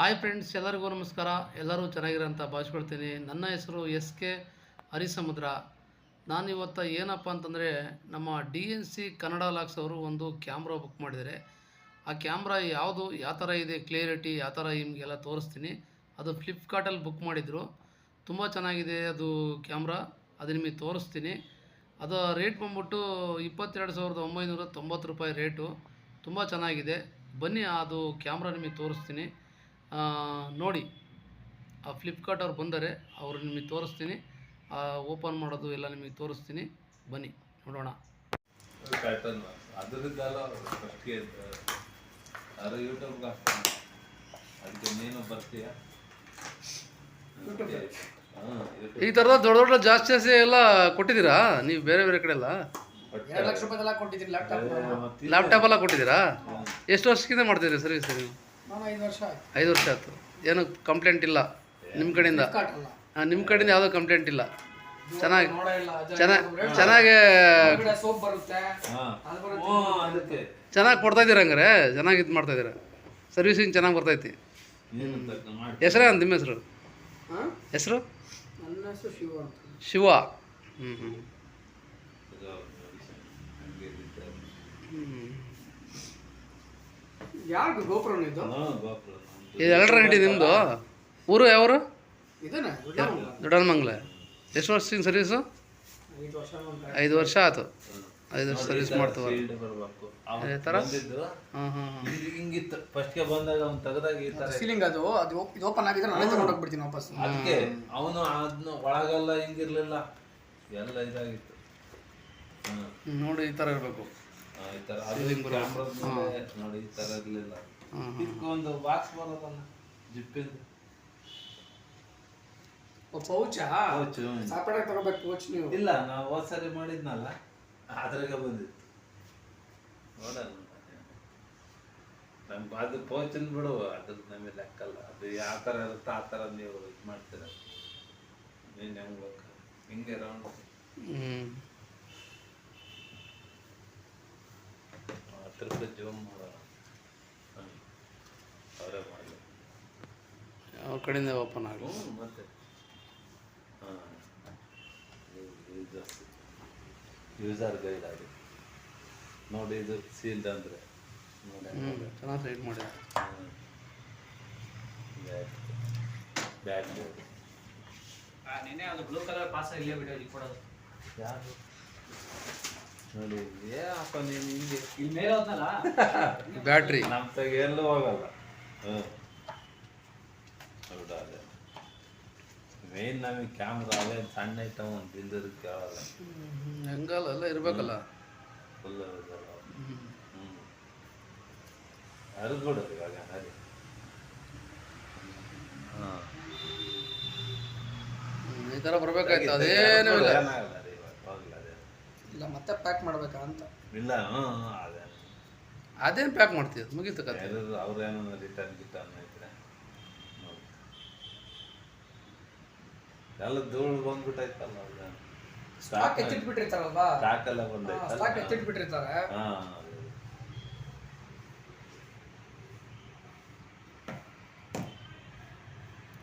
Hi friends ಎಲ್ಲರಿಗೂ ನಮಸ್ಕಾರ. ಎಲ್ಲರೂ ಚೆನ್ನಾಗಿರೋಂಥ ಭಾವಿಸ್ಕೊಳ್ತೀನಿ ನನ್ನ ಹೆಸರು ಎಸ್ ಕೆ ಹರಿಸಮುದ್ರ. ನಾನಿವತ್ತು ಏನಪ್ಪ ಅಂತಂದರೆ, ನಮ್ಮ ಡಿ ಎನ್ ಸಿ ಕನ್ನಡ ಲಾಕ್ಸ್ ಅವರು ಒಂದು ಕ್ಯಾಮ್ರಾ ಬುಕ್ ಮಾಡಿದ್ದಾರೆ. ಆ ಕ್ಯಾಮ್ರಾ ಯಾವುದು, ಯಾವ ಥರ ಇದೆ ಕ್ಲಿಯರಿಟಿ ಯಾವ ಥರ ನಿಮಗೆಲ್ಲ ತೋರಿಸ್ತೀನಿ. ಅದು ಫ್ಲಿಪ್ಕಾರ್ಟಲ್ಲಿ ಬುಕ್ ಮಾಡಿದರು. ತುಂಬ ಚೆನ್ನಾಗಿದೆ ಅದು ಕ್ಯಾಮ್ರಾ ಅದು ನಿಮಗೆ ತೋರಿಸ್ತೀನಿ. ಅದು ರೇಟ್ ಬಂದ್ಬಿಟ್ಟು ಇಪ್ಪತ್ತೆರಡು ಸಾವಿರದ ಒಂಬೈನೂರ ತೊಂಬತ್ತು ರೂಪಾಯಿ ರೇಟು ತುಂಬ ಚೆನ್ನಾಗಿದೆ. ಬನ್ನಿ, ಅದು ಕ್ಯಾಮ್ರಾ ನಿಮಗೆ ತೋರಿಸ್ತೀನಿ. ನೋಡಿ ಆ ಫ್ಲಿಪ್ಕಾರ್ಟ್ ಅವ್ರು ಬಂದರೆ ಅವರು ನಿಮಗೆ ತೋರಿಸ್ತೀನಿ. ಓಪನ್ ಮಾಡೋದು ಎಲ್ಲ ನಿಮಗೆ ತೋರಿಸ್ತೀನಿ. ಬನ್ನಿ ನೋಡೋಣ. ಪ್ಯಾಟರ್ನ್ ಅದರದ್ದಲ್ಲ ಫಸ್ಟ್ಗೆ ಅದು ಯೂಟ್ಯೂಬ್ಗೆ ಹಾಕ್ತಾನೆ ಅದಕ್ಕೆ ನೀನು ಬರ್ತೀಯ ಹಾಂ ಈ ಥರದ ದೊಡ್ಡ ದೊಡ್ಡ ಜಾಸ್ತಿ ಜಾಸ್ತಿ ಎಲ್ಲ ಕೊಟ್ಟಿದ್ದೀರಾ? ನೀವು ಬೇರೆ ಬೇರೆ ಕಡೆ ಎಲ್ಲ? ಲ್ಯಾಪ್ಟಾಪ್ ಎಲ್ಲ ಕೊಟ್ಟಿದ್ದೀರಾ? ಎಷ್ಟು ವರ್ಷಕ್ಕಿಂತ ಮಾಡ್ತಿದ್ದೀರಿ ಸರ್ವಿಸ್ ನೀವು? ಐದು ವರ್ಷ ಆಯ್ತು. ಐದು ವರ್ಷ ಆಯ್ತು. ಏನು ಕಂಪ್ಲೇಂಟ್ ಇಲ್ಲ? ನಿಮ್ಮ ಕಡೆಯಿಂದ? ಹಾಂ ನಿಮ್ಮ ಕಡೆಯಿಂದ ಯಾವುದೋ ಕಂಪ್ಲೇಂಟ್ ಇಲ್ಲ? ಚೆನ್ನಾಗಿ ನೋಡೇ ಇಲ್ಲ ಚೆನ್ನಾಗಿ ಚೆನ್ನಾಗಿ ಸೋಪ್ ಬರುತ್ತೆ. ಹಾಂ. ಅದು ಬರುತ್ತೆ. ಹ್ಞೂ ಅದಕ್ಕೆ. ಚೆನ್ನಾಗಿ ಕೊಡ್ತಾ ಇದ್ದೀರ ಹಂಗಾರೆ? ಚೆನ್ನಾಗಿ ಇದು ಮಾಡ್ತಾ ಇದ್ದೀರ? ಸರ್ವಿಸಿಂಗ್ ಚೆನ್ನಾಗಿ ಬರ್ತೈತಿ ಹೆಸರೇ ಅಂತ ನಿಮ್ಮ ಹೆಸರು? ಹಾಂ? ಹೆಸರು? ಶಿವ ಹ್ಞೂ ಹ್ಞೂ ಹಂಗೆ ಇದ್ದಿದ್ದಾರೆ. ಯಾರು ಗೋಪುರನ ಇದು ಇದು ಎಲ್ರ ನಡಿ ನಿಮ್ಮದು ಊರು ಯಾವರು ಇದೇನೆ ದೊಡ್ಡಮಂಗ್ಲ ಎಷ್ಟು ವರ್ಷದಿಂದ ಸರ್ವೀಸು ಐದು ವರ್ಷ ಆಯ್ತು ಐದು ವರ್ಷ ಸರ್ವಿಸ್ ಮಾಡ್ತವ ಅದೇ ಥರ? ಬಂದಿದ್ದು. ಹಾಂ ಹಾಂ ಹಾಂ. ಹಿಂಗಿತ್ತು. ಫಸ್ಟ್ಗೆ ಬಂದಾಗ ಅವ್ನು ತೆಗೆದಾಗ ಈ ಥರ ಸೀಲಿಂಗ್ ಅದು ಅದು ಇದು ಓಪನ್ ಆಗಿದ್ರೆ ನಾನೇ ತಗೊಂಡು ಹೋಗ್ಬಿಡ್ತೀನಿ ವಾಪಸ್ ಅದಕ್ಕೆ ಅವನು ಅದನ್ನ ಒಳಗೆಲ್ಲ ಹಿಂಗಿರಲಿಲ್ಲ. ಎಲ್ಲ ಇದಾಗಿತ್ತು. ನೋಡಿ ಈ ಥರ ಇರಬೇಕು. ಈ ತರ ಅದು ಕ್ಯಾಮ್ರಾದ ಮೇಲೆ ನೋಡಿ ಈ ತರ ಇರಲಿಲ್ಲ. ಒಂದು ಬಾಕ್ಸ್ ಬರೋದಲ್ಲ ಜಿಪ್ಪಿಂದು. ಪೌಚಾ ಪೌಚ್ ಸಾಪೇಟಾಗಿ ತಗೋಬೇಕು ಪೌಚ್ ನೀವು? ಇಲ್ಲ ನಾವು ಹೋದ್ ಸರಿ ಮಾಡಿದ್ನಲ್ಲ ಅದ್ರಾಗ ಬಂದಿತ್ತು. ನೋಡೋಣ ನಮ್ಗೆ ಅದು ಪೌಚನ್ ಬಿಡು ಅದ್ರ ನಮಗೆ ಲೆಕ್ಕಲ್ಲ. ಅದು ಯಾವ ತರ ಇರುತ್ತೆ ಆ ತರ ನೀವು ಇದು ಮಾಡ್ತೀರ. ನೀನು ಹೆಂಗ್ ಬೇಕು? ಹಿಂಗೆ ರೌಂಡ್ ಹ್ಞೂ ಹತ್ತು ರೂಪಾಯಿ ಜೂಮ್ ಮಾಡೋ ಅವರೇ ಮಾಡಲಿ ಯಾವ ಕಡೆಯಿಂದ ಓಪನ್ ಆಗು ಮತ್ತೆ. ಹಾಂ. ಯೂಸರ್ ಗೈಡ್ ಆಗಿ. ನೋಡಿ ಇದು ಸೀಲ್ಡ್ ಅಂದರೆ. ನೋಡಿ ಚೆನ್ನಾಗಿ ಸೈಡ್ ಮಾಡಿ. ಬ್ಯಾಗ್ ನೆನೆ ಅದು ಬ್ಲೂ ಕಲರ್ ಪಾಸ್ ಇಲ್ಲೇ ಬಿಡೋದು ಕೊಡೋದು. ಯಾರು? ನೋಡಿ. ಏ ಅಪ್ಪ ನೀನು ಹಿಂಗೆ. ಇಲ್ಲಿ ಮೇಲೆ ಹೋದ್ನಲ್ಲ? ಬ್ಯಾಟ್ರಿ ನಮ್ಮ ತಗ ಎಲ್ಲೂ ಹೋಗಲ್ಲ. ಹ್ಞೂ. ಹೌದಾ ಅದೇ. ಮೇನ್ ನಮಗೆ ಕ್ಯಾಮ್ರಾ ಅದೇ ಸಣ್ಣ ಐಟಮ್ ಒಂದು ಇಲ್ದಿರೋದು ಕೇಳಲ್ಲ ಹೆಂಗಲ್ಲ ಎಲ್ಲ ಇರಬೇಕಲ್ಲ. ಫುಲ್ ಹ್ಞೂ. ಹರಿದ್ಬಿಡು ಇವಾಗ ಹರಿ. ಹಾಂ ಈ ಥರ ಬರ್ಬೇಕಾಯ್ತು ಅದೇನು ಇಲ್ಲ ಏನಾಗಲ್ಲ ರೀ ಇವಾಗ ಹೋಗ್ಲಿ ಅದೇ ಇಲ್ಲ ಮತ್ತೆ ಪ್ಯಾಕ್ ಮಾಡ್ಬೇಕಾ ಅಂತ. ಇಲ್ಲ ಅದೇ. ಅದೇನು ಪ್ಯಾಕ್ ಮಾಡ್ತೀವಿ ಮುಗೀತು ಕತೆ ಅವ್ರೇನೋ ರಿಟರ್ನ್ ಗಿಟರ್ನ್ ನೋಡಿ. ಎಲ್ಲ ಧೂಳು ಬಂದ್ಬಿಟ್ಟೈತಲ್ಲ ಅವ್ರ ಸ್ಟಾಕ್ ಎತ್ತಿಟ್ಬಿಟ್ಟಿರ್ತಾರಲ್ವಾ? ಸ್ಟಾಕ್ ಎಲ್ಲ ಬಂದೈತಲ್ಲ. ಸ್ಟಾಕ್ ಎತ್ತಿಟ್ಬಿಟ್ಟಿರ್ತಾರೆ. ಹಾ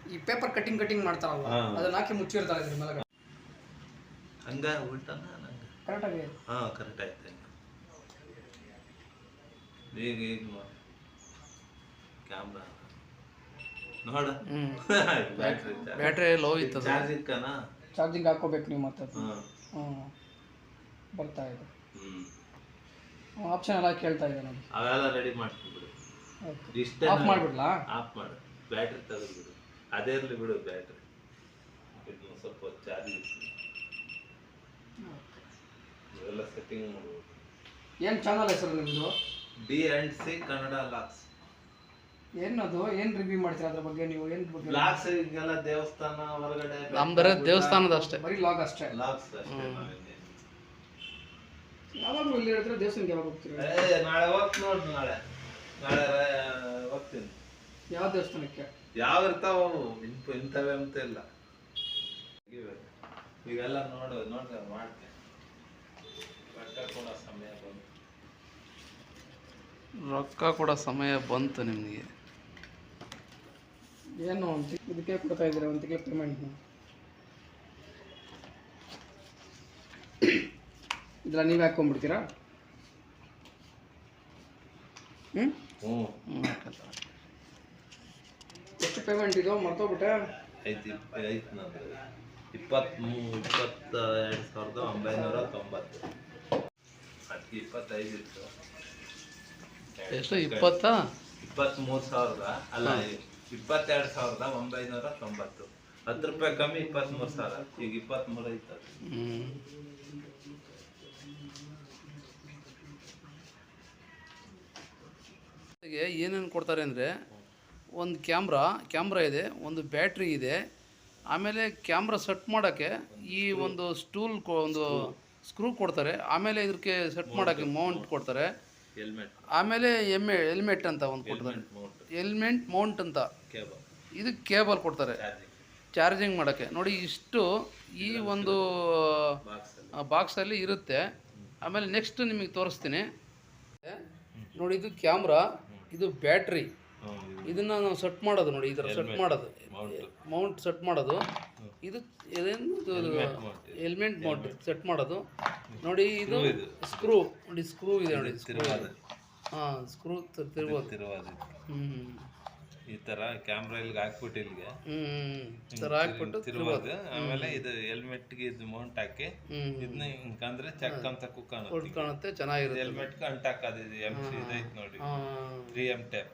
ಈ ಪೇಪರ್ ಕಟಿಂಗ್ ಕಟಿಂಗ್ ಮಾಡ್ತಾರಲ್ವಾ? ಹಾ. ಅದನ್ನ ಹಾಕಿ ಮುಚ್ಚಿರ್ತಾರೆ ಇದ್ರ ಮೇಲೆ ಹಂಗ ಉಲ್ಟನ ಕರೆಕ್ಟಾಗಿ ಹಾ ಕರೆಕ್ಟ್ ಆಯ್ತು ಈಗ ಈಗ ಕ್ಯಾಮ್ರಾ ನೋಡ. ಬ್ಯಾಟ್ರಿ ಬ್ಯಾಟ್ರಿ ಲೋ ಇತ್ತು. ಚಾರ್ಜ್ ಇಕ್ಕನ ಚಾರ್ಜಿಂಗ್ ಹಾಕೋಬೇಕು ನೀವು ಮತ್ತೆ ಹಾ. ಹ್ಞೂ ಬರ್ತಾ ಇದೆ. ಹ್ಞೂ ಆಪ್ಷನ್ ಎಲ್ಲ ಕೇಳ್ತಾ ಇದೆ ಅವೆಲ್ಲ ರೆಡಿ ಮಾಡ್ತೀನಿ ಬಿಡು. ಆಫ್ ಮಾಡ್ಬಿಡ್ಲಾ? ಆಫ್ ಮಾಡು. ಬ್ಯಾಟ್ರಿ ತೆಗೆದ್ಬಿಡು ಅದೇ ಇರಲಿ ಬಿಡು ಬ್ಯಾಟ್ರಿ ಸ್ವಲ್ಪ ಚಾರ್ಜ್ ಇವೆಲ್ಲ ಸೆಟ್ಟಿಂಗ್ ಮಾಡ್ಬೋದು. ಏನು ಚಾನಲ್ ಹೆಸರು ನಿಮ್ಮದು ಡಿ ಆ್ಯಂಡ್ ಸಿ ಕನ್ನಡ ಲಾಕ್ಸ್ ಏನದು? ಏನು ರಿವ್ಯೂ ಮಾಡ್ತೀರಾ ಅದ್ರ ಬಗ್ಗೆ ನೀವು? ಏನು ಬಗ್ಗೆ? ಲಾಕ್ಸ್ ಈಗೆಲ್ಲ ದೇವಸ್ಥಾನ ಹೊರಗಡೆ ನಮ್ದರೆ ದೇವಸ್ಥಾನದ ಅಷ್ಟೇ. ಬರೀ ಲಾಗ್ ಅಷ್ಟೇ. ಲಾಕ್ಸ್ ಅಷ್ಟೇ. ಯಾವಾಗಲೂ ಇಲ್ಲಿ ಹೇಳಿದ್ರೆ ದೇವಸ್ಥಾನಕ್ಕೆ ಯಾವಾಗ ಹೋಗ್ತೀರಾ? ಏ ನಾಳೆ ಹೋಗ್ತೀನಿ ನೋಡ್ರಿ ನಾಳೆ. ನಾಳೆ ರ- ಹೋಗ್ತೀನಿ. ಯಾವ ದೇವಸ್ಥಾನಕ್ಕೆ? ಯಾವ ಇರ್ತಾವ ಇಂಥವೇ ಅಂತ ಇಲ್ಲ. ಇವೆ. ಈಗೆಲ್ಲ ನೋಡು ನೋಡ್ತೇವೆ ಮಾಡ್ತೀನಿ ರೊಕ್ಕ ಕೊಡೋ ಸಮಯ ಬಂತು ರೊಕ್ಕ ಕೊಡೋ ಸಮಯ ಬಂತು ನಿಮಗೆ. ಏನು ಇದಕ್ಕೆ ಕೊಡ್ತಾ ಇದ್ದೀರಾ ಒಂದು ತಿಂಗಳ ಪೇಮೆಂಟ್ನ ಇದೆಲ್ಲ ನೀವು ಹಾಕ್ಕೊಂಡ್ಬಿಡ್ತೀರಾ? ಹ್ಞೂ ಹ್ಞೂ ಎಷ್ಟು ಪೇಮೆಂಟ್ ಇದು? ಮರ್ತೋಗ್ಬಿಟ್ಟೆ? ಐತಿ ಐತಿ ನಂದು. ಇಪ್ಪತ್ತ್ಮೂ ಇಪ್ಪತ್ತ ಎರಡು ಸಾವಿರದ ಒಂಬೈನೂರ ತೊಂಬತ್ತು. ಅದಕ್ಕೆ ಇಪ್ಪತ್ತೈದು ಇತ್ತು. ಎಷ್ಟು? ಇಪ್ಪತ್ತಾ? ಇಪ್ಪತ್ತ್ಮೂರು ಸಾವಿರದ ಅಲ್ಲ ಇಪ್ಪತ್ತೆರಡು ಸಾವಿರದ ಒಂಬೈನೂರ ತೊಂಬತ್ತು. ಹತ್ತು ರೂಪಾಯಿ ಕಮ್ಮಿ ಇಪ್ಪತ್ತ್ಮೂರು ಸಾವಿರ. ಈಗ ಇಪ್ಪತ್ತ್ಮೂರು ಐತೆ. ಏನೇನು ಕೊಡ್ತಾರೆ ಅಂದರೆ ಒಂದು ಕ್ಯಾಮ್ರಾ ಕ್ಯಾಮ್ರಾ ಇದೆ ಒಂದು ಬ್ಯಾಟ್ರಿ ಇದೆ. ಆಮೇಲೆ ಕ್ಯಾಮ್ರಾ ಸೆಟ್ ಮಾಡೋಕ್ಕೆ ಈ ಒಂದು ಸ್ಟೂಲ್ ಒಂದು ಸ್ಕ್ರೂ ಕೊಡ್ತಾರೆ. ಆಮೇಲೆ ಇದಕ್ಕೆ ಸೆಟ್ ಮಾಡೋಕ್ಕೆ ಮೌಂಟ್ ಕೊಡ್ತಾರೆ. ಆಮೇಲೆ ಎಮ್ಮೆ ಹೆಲ್ಮೆಟ್ ಅಂತ ಒಂದು ಕೊಡ್ತಾರೆ. ಮೌಂಟ್ ಹೆಲ್ಮೆಟ್ ಮೌಂಟ್ ಅಂತ. ಇದು ಕೇಬಲ್ ಕೊಡ್ತಾರೆ. ಚಾರ್ಜಿಂಗ್ ಮಾಡೋಕ್ಕೆ. ನೋಡಿ ಇಷ್ಟು ಈ ಒಂದು ಬಾಕ್ಸಲ್ಲಿ ಇರುತ್ತೆ. ಆಮೇಲೆ ನೆಕ್ಸ್ಟ್ ನಿಮಗೆ ತೋರಿಸ್ತೀನಿ. ನೋಡಿ ಇದು ಕ್ಯಾಮ್ರಾ ಇದು ಬ್ಯಾಟ್ರಿ ಇದನ್ನು ನಾವು ಸೆಟ್ ಮಾಡೋದು ನೋಡಿ ಈ ಥರ ಸೆಟ್ ಮಾಡೋದು. ಮೌಂಟ್ ಸೆಟ್ ಮಾಡೋದು. ಇದು ಇದೇನು ಇದು ಮೌಂಟ್ ಹೆಲ್ಮೆಟ್ ಮೌಂಟ್ ಸೆಟ್ ಮಾಡೋದು. ನೋಡಿ ಇದು. ಸ್ಕ್ರೂ ನೋಡಿ ಸ್ಕ್ರೂ ಇದೆ ನೋಡಿ ಸ್ಕ್ರೂ ಹಾಂ ಸ್ಕ್ರೂ ತಿರ್ಬೋದು ಹ್ಞೂ ಈ ತರ ಕ್ಯಾಮ್ರಾ ಇಲ್ಲಿಗೆ ಹಾಕ್ಬಿಟ್ಟು ಇಲ್ಲಿಗೆ ಥರ ಹಾಕ್ಬಿಟ್ಟು ಆಮೇಲೆ ಇದು ಹೆಲ್ಮೆಟ್ಗೆ ಇದು ಮೌಂಟ್ ಹಾಕಿ ಇದನ್ನ ಹಿಂಗಂದ್ರೆ ಚೆಕ್ ಅಂತ ಒಟ್ಟು ಕಾಣುತ್ತೆ ಚೆನ್ನಾಗಿರುತ್ತೆ. ಹೆಲ್ಮೆಟ್ಗೆ ಅಂಟಾಕದು ಇದು ಎಂ ಸಿ ಇದೈತೆ ನೋಡಿ. ತ್ರೀ ಎಂ ಟ್ಯಾಪ್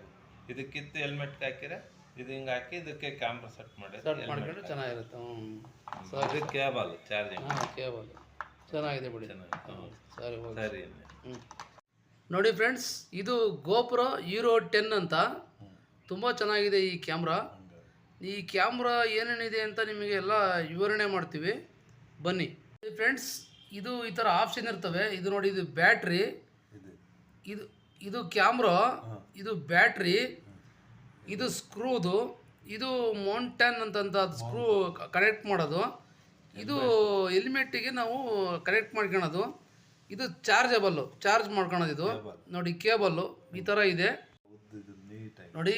ಇದಕ್ಕಿತ್ತು ಹೆಲ್ಮೆಟ್ಗೆ ಹಾಕಿದ್ರೆ ಇದು ಹಿಂಗೆ ಹಾಕಿ ಇದಕ್ಕೆ ಕ್ಯಾಮ್ರಾ ಸೆಟ್ ಮಾಡಿ ಸೆಟ್ ಮಾಡ್ಕೊಂಡ್ರೆ ಚೆನ್ನಾಗಿರುತ್ತೆ. ಹ್ಞೂ ಇದು ಕೇಬಲ್ ಚಾರ್ಜಿಂಗ್ ಹಾಂ ಕೇಬಲ್ ಚೆನ್ನಾಗಿದೆ ಬಿಡಿ. ಚೆನ್ನಾಗಿ. ಸರಿ ಓಕೆ ಸರಿ ಹ್ಞೂ ನೋಡಿ ಫ್ರೆಂಡ್ಸ್ ಇದು ಗೋಪುರ ಹೀರೋ ಟೆನ್ ಅಂತ. ತುಂಬ ಚೆನ್ನಾಗಿದೆ ಈ ಕ್ಯಾಮ್ರಾ ಈ ಕ್ಯಾಮ್ರಾ ಏನೇನಿದೆ ಅಂತ ನಿಮಗೆ ಎಲ್ಲ ವಿವರಣೆ ಮಾಡ್ತೀವಿ. ಬನ್ನಿ. ಫ್ರೆಂಡ್ಸ್ ಇದು ಈ ಥರ ಆಪ್ಷನ್ ಇರ್ತವೆ. ಇದು ನೋಡಿ ಇದು ಬ್ಯಾಟ್ರಿ ಇದು. ಇದು ಕ್ಯಾಮ್ರಾ ಇದು ಬ್ಯಾಟ್ರಿ ಇದು ಸ್ಕ್ರೂದು ಇದು ಮೌಂಟನ್ ಅಂತಂತ ಸ್ಕ್ರೂ ಕನೆಕ್ಟ್ ಮಾಡೋದು. ಇದು ಹೆಲ್ಮೆಟ್ಟಿಗೆ ನಾವು ಕನೆಕ್ಟ್ ಮಾಡ್ಕೊಳೋದು. ಇದು ಚಾರ್ಜಬಲ್ಲು ಚಾರ್ಜ್ ಮಾಡ್ಕೊಳೋದು ಇದು. ನೋಡಿ ಕೇಬಲ್ಲು ಈ ಥರ ಇದೆ. ನೋಡಿ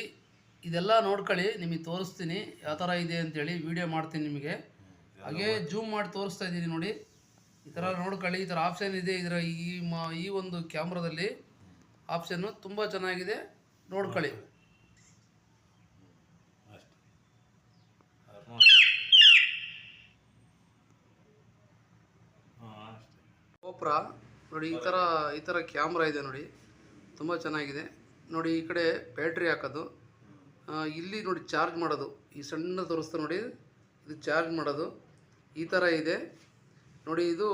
ಇದೆಲ್ಲ ನೋಡ್ಕೊಳ್ಳಿ ನಿಮಗೆ ತೋರಿಸ್ತೀನಿ ಯಾವ ಥರ ಇದೆ ಅಂತೇಳಿ ವಿಡಿಯೋ ಮಾಡ್ತೀನಿ ನಿಮಗೆ. ಹಾಗೆ ಜೂಮ್ ಮಾಡಿ ತೋರಿಸ್ತಾ ಇದ್ದೀನಿ ನೋಡಿ. ಈ ಥರ ನೋಡ್ಕೊಳ್ಳಿ ಈ ಥರ ಆಪ್ಷನ್ ಇದೆ ಇದರ ಈ ಮ ಈ ಒಂದು ಕ್ಯಾಮ್ರಾದಲ್ಲಿ ಆಪ್ಷನ್ನು ತುಂಬ ಚೆನ್ನಾಗಿದೆ. ನೋಡ್ಕೊಳ್ಳಿ ಅಷ್ಟೇ ಆಲ್ಮೋಸ್ಟ್ ಹಾಂ ಗೋಪುರ ನೋಡಿ ಈ ಥರ ಈ ಥರ ಕ್ಯಾಮ್ರಾ ಇದೆ ನೋಡಿ. ತುಂಬ ಚೆನ್ನಾಗಿದೆ. ನೋಡಿ ಈ ಕಡೆ ಬ್ಯಾಟ್ರಿ ಹಾಕೋದು. ಇಲ್ಲಿ ನೋಡಿ ಚಾರ್ಜ್ ಮಾಡೋದು. ಈ ಸಣ್ಣ ತೋರಿಸ್ತಾ ನೋಡಿ, ಇದು ಚಾರ್ಜ್ ಮಾಡೋದು. ಈ ಥರ ಇದೆ. ನೋಡಿ ಇದು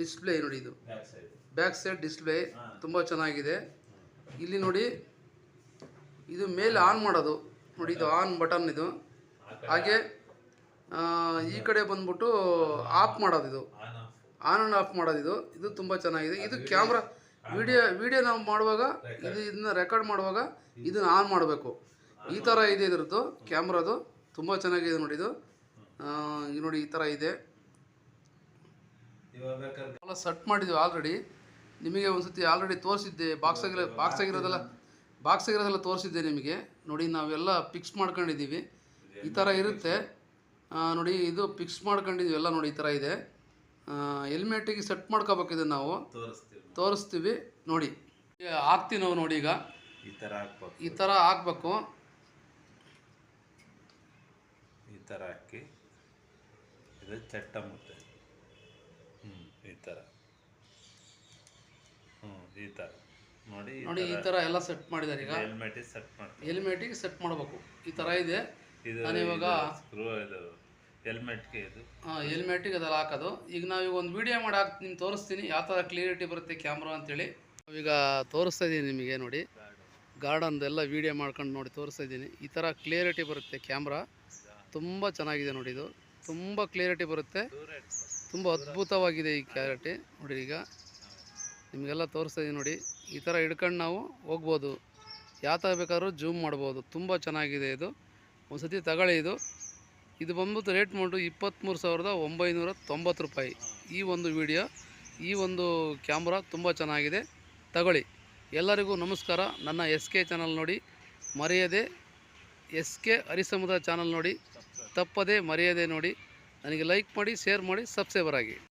ಡಿಸ್ಪ್ಲೇ ನೋಡಿ ಇದು. ಬ್ಯಾಕ್ ಸೈಡ್ ಡಿಸ್ಪ್ಲೇ ತುಂಬ ಚೆನ್ನಾಗಿದೆ. ಇಲ್ಲಿ ನೋಡಿ, ಇದು ಮೇಲೆ ಆನ್ ಮಾಡೋದು. ನೋಡಿ ಇದು ಆನ್ ಬಟನ್ ಇದು. ಹಾಗೆ ಈ ಕಡೆ ಬಂದ್ಬಿಟ್ಟು ಆಫ್ ಮಾಡೋದು ಇದು. ಆನ್ ಅಂಡ್ ಆ್ಯಂಡ್ ಆಫ್ ಮಾಡೋದು ಇದು. ಇದು ತುಂಬ ಚೆನ್ನಾಗಿದೆ. ಇದು ಕ್ಯಾಮ್ರಾ ವಿಡಿಯೋ ವಿಡಿಯೋ ನಾವು ಮಾಡುವಾಗ ಇದು ಇದನ್ನ ರೆಕಾರ್ಡ್ ಮಾಡುವಾಗ ಇದನ್ನ ಆನ್ ಮಾಡಬೇಕು. ಈ ಥರ ಇದೆ ಇದರದ್ದು ಕ್ಯಾಮ್ರಾದು. ತುಂಬ ಚೆನ್ನಾಗಿದೆ ನೋಡಿ ಇದು. ನೋಡಿ ಈ ಥರ ಇದೆ. ಎಲ್ಲ ಸೆಟ್ ಮಾಡಿದ್ವಿ ಆಲ್ರೆಡಿ ನಿಮಗೆ ಒಂದ್ಸತಿ ಆಲ್ರೆಡಿ ತೋರಿಸಿದ್ದೆ. ಬಾಕ್ಸ್ ಆಗಿರೋ ಬಾಕ್ಸ್ ಆಗಿರೋದೆಲ್ಲ ಬಾಕ್ಸ್ ಆಗಿರೋದೆಲ್ಲ ತೋರಿಸಿದ್ದೆ ನಿಮಗೆ. ನೋಡಿ ನಾವೆಲ್ಲ ಫಿಕ್ಸ್ ಮಾಡ್ಕೊಂಡಿದ್ದೀವಿ. ಈ ಥರ ಇರುತ್ತೆ. ನೋಡಿ ಇದು ಫಿಕ್ಸ್ ಮಾಡ್ಕೊಂಡಿದ್ದೀವಿ. ಎಲ್ಲ ನೋಡಿ ಈ ಥರ ಇದೆ. ಹೆಲ್ಮೆಟಿಗೆ ಸೆಟ್ ಮಾಡ್ಕೋಬೇಕಿದೆ ನಾವು. ತೋರಿಸ್ತೀವಿ. ತೋರಿಸ್ತೀವಿ ನೋಡಿ. ಹಾಕ್ತೀವಿ ನಾವು ನೋಡಿ ಈಗ. ಈ ಥರ ಹಾಕ್ಬೇಕು. ಈ ಥರ ಹಾಕ್ಬೇಕು. ಈ ಥರ ಹಾಕಿ. ಇದು ಚಟ್ಟ ಮುತ್ತೆ ಹ್ಞೂ ಈ ಥರ ಹ್ಞೂ ಈ ಥರ ನೋಡಿ ನೋಡಿ ಈ ಥರ ಎಲ್ಲ ಸೆಟ್ ಮಾಡಿದ್ದಾರೆ ಈಗ. ಹೆಲ್ಮೆಟಿಗೆ ಸೆಟ್ ಮಾಡಿ ಹೆಲ್ಮೆಟಿಗೆ ಸೆಟ್ ಮಾಡಬೇಕು. ಈ ಥರ ಇದೆ. ಇದು ನಾನು ಇವಾಗ ಸ್ಕ್ರೂ ಇದು. ಹೆಲ್ಮೆಟ್ಗೆ ಇದು. ಹೆಲ್ಮೆಟಿಗೆ ಅದೆಲ್ಲ ಹಾಕೋದು. ಈಗ ನಾವೀಗ ಒಂದು ವಿಡಿಯೋ ಮಾಡಿ ಹಾಕಿ ನಿಮ್ಗೆ ತೋರಿಸ್ತೀನಿ. ಯಾವ ಥರ ಕ್ಲಿಯರಿಟಿ ಬರುತ್ತೆ ಕ್ಯಾಮ್ರಾ ಅಂತೇಳಿ ಈಗ ತೋರಿಸ್ತಾ ಇದ್ದೀನಿ ನಿಮಗೆ ನೋಡಿ. ಗಾರ್ಡನ್ದೆಲ್ಲ ವಿಡಿಯೋ ಮಾಡ್ಕೊಂಡು ನೋಡಿ ತೋರಿಸ್ತಾ ಇದ್ದೀನಿ. ಈ ಥರ ಕ್ಲಿಯರಿಟಿ ಬರುತ್ತೆ ಕ್ಯಾಮ್ರಾ ತುಂಬ ಚೆನ್ನಾಗಿದೆ ನೋಡಿ ಇದು. ತುಂಬ ಕ್ಲಿಯರಿಟಿ ಬರುತ್ತೆ. ತುಂಬ ಅದ್ಭುತವಾಗಿದೆ ಈ ಕ್ಲಾರಿಟಿ ನೋಡಿ ಈಗ ನಿಮಗೆಲ್ಲ ತೋರಿಸ್ತಾ ಇದ್ದೀನಿ ನೋಡಿ. ಈ ಥರ ಹಿಡ್ಕೊಂಡು ನಾವು ಹೋಗ್ಬೋದು. ಯಾವ ಥರ ಬೇಕಾದ್ರೂ ಜೂಮ್ ಮಾಡ್ಬೋದು. ತುಂಬ ಚೆನ್ನಾಗಿದೆ ಇದು. ಒಂದು ಸತಿ ತಗೊಳ್ಳಿ ಇದು. ಇದು ಬಂದ್ಬಿಟ್ಟು ರೇಟ್ ಮಾಡು ಇಪ್ಪತ್ತ್ಮೂರು ಸಾವಿರದ ಒಂಬೈನೂರ ತೊಂಬತ್ತು ರೂಪಾಯಿ. ಈ ಒಂದು ವಿಡಿಯೋ, ಈ ಒಂದು ಕ್ಯಾಮ್ರಾ ತುಂಬ ಚೆನ್ನಾಗಿದೆ. ತಗೊಳ್ಳಿ. ಎಲ್ಲರಿಗೂ ನಮಸ್ಕಾರ. ನನ್ನ ಎಸ್ ಕೆ ಚಾನಲ್ ನೋಡಿ, ಮರೆಯದೆ ಎಸ್ ಕೆ ಹರಿಸಮುದ್ರ ಚಾನಲ್ ನೋಡಿ, ತಪ್ಪದೇ ಮರೆಯದೆ ನೋಡಿ, ನನಗೆ ಲೈಕ್ ಮಾಡಿ, ಶೇರ್ ಮಾಡಿ, ಸಬ್ಸ್ಕ್ರೈಬರ್ ಆಗಿ.